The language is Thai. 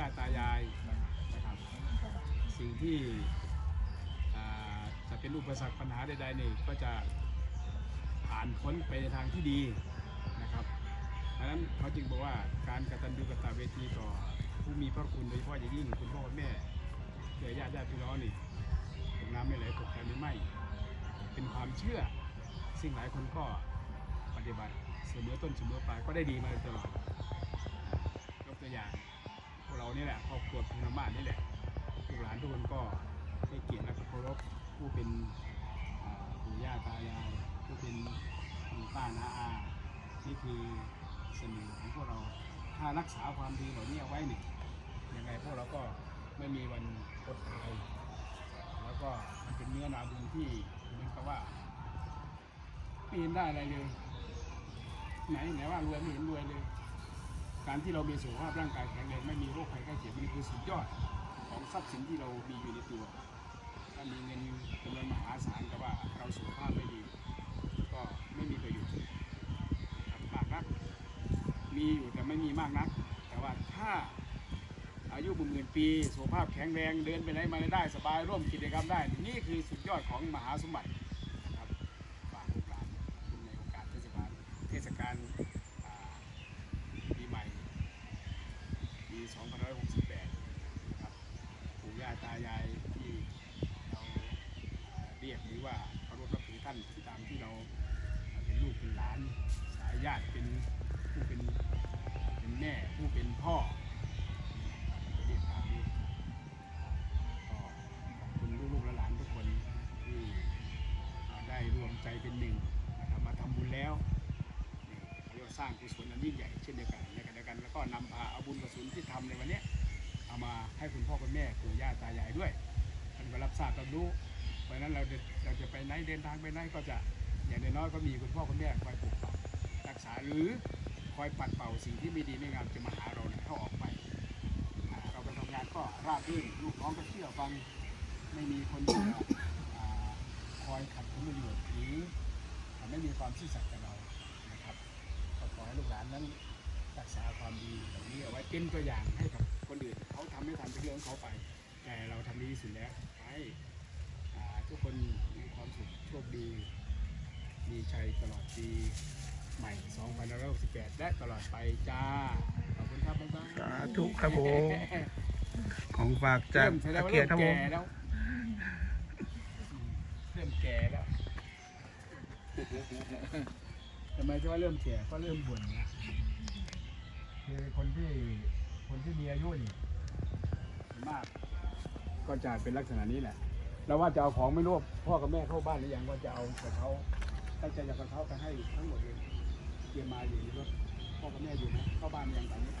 ย่าตายายนะครับสิ่งที่จะเป็นอุปสรรคปัญหาใดๆนี่ก็จะผ่านพ้นไปในทางที่ดีนะครับดังนั้นเขาจึงบอกว่าการกตัญญูกตเวทีต่อผู้มีพระคุณโดยเฉพาะอย่างยิ่งคุณพ่อคุณแม่เครือญาติญาติพี่น้องนี่ตกน้ำไม่ไหลตกไฟไม่ไหม้เป็นความเชื่อซึ่งหลายคนก็ปฏิบัติเสมอต้นเสมอปลายก็ได้ดีมาตลอดยกตัวอย่าง วกเรานี่แหละครอบครัวพินามาศนี่แหละลูกหลานทุกคนก็ให้เกียรติและเคารพผู้เป็นปู่ย่าตายายผู้เป็นปู่ป้าน้าอานี่คือเสน่ห์ของพวกเราถ้ารักษาความดีเหล่านี้เอาไว้เนี่ยยังไงพวกเราก็ไม่มีวันอดตายแล้วก็มันเป็นเนื้อนาบุญที่เหมือนกับว่าไม่เห็นได้อะไรเลยไหนไหนว่ารวยไม่เห็นรวยเลย การที่เรามีสุขภาพร่างกายแข็งแรงไม่มีโรคภัยไข้เจ็บนี่คือสุดยอดของทรัพย์สินที่เรามีอยู่ในตัวถ้ามีเงินจำนวนมหาศาลแต่ว่าเราสุขภาพไม่ดี ก็ไม่มีประโยชน์มากนัก มีอยู่แต่ไม่มีมากนัก แต่ว่าถ้าอายุหมื่นปีสุขภาพแข็งแรงเดินไปไหนมาไหนได้สบายร่วมกิจกรรมได้ นี่คือสุดยอดของมหาสมบัตินะครับฝากลูกหลานในโอกาสเทศกาลเทศกาลอ่าปีใหม่ปี 2568นะครับปู่ย่าตายายที่เราเรียกหรือว่าเคารพนับถือท่านที่ตามที่เราเป็นลูกเป็นหลานสายญาติเป็นผู้เป็นเป็นแม่ผู้เป็นพ่อเรียกตามนี้ก็ขอบคุณลูกๆและหลานทุกคนที่ได้รวมใจเป็นหนึ่งนะครับมาทำบุญแล้วเขาเรียกว่าสร้างกุศลอันยิ่งใหญ่เช่นเดียวกันในกันแล้วก็นำพา เอาบุญกุศลที่ทำในวันนี้เอามาให้คุณพ่อคุณแม่ปู่ย่าตายายด้วยท่านก็รับทราบรับรู้เพราะนั้นเราเราจะไปไหนเดินทางไปไหนก็จะอย่างน้อยก็มีคุณพ่อคุณแม่คอยปกปักรักษาหรือคอยปัดเป่าสิ่งที่ไม่ดีไม่งามจะมาหาเราเนี่ยเข้าออกไป เราไปทำงานก็ราบรื่นลูกน้องก็เชื่อฟังไม่มีคนที่จะอ่าคอยขัดผลประโยชน์หรือไม่มีความซื่อสัตย์กับเรานะครับขอให้ลูกหลานนั้น รักษาความดีเหล่านี้เอาไว้เป็นตัวอย่างให้กับคนอื่นเขาทำไม่ทำเป็นเรื่องของเขาไป แต่เราทำดีที่สุดแล้วให้อ่าทุกคนมีความสุขโชคดี มีชัยตลอดปีใหม่2568และตลอดไปจ้าขอบคุณครับบ๊ายบายสาธุครับผมของฝากจากเริ่มแสดงตะว่าเกียเริ่บมครับผแก่มแล้วอืมเริ่มแก่แล้วทำไมที่ว่าเริ่มแก่ก็เริ่มบ่นนะ คือคนที่คนที่มีอายุนี่มาก ก็จะเป็นลักษณะนี้แหละเราว่าจะเอาของไม่รู้ว่าพ่อกับแม่เข้าบ้านหรือยังว่าจะเอากระเช้าตั้งใจจะกระเช้าไปให้ทั้งหมดเลยเตรียมมาอยู่ในรถพ่อกับแม่อยู่ไหมเข้าบ้านหรือยังตอนนี้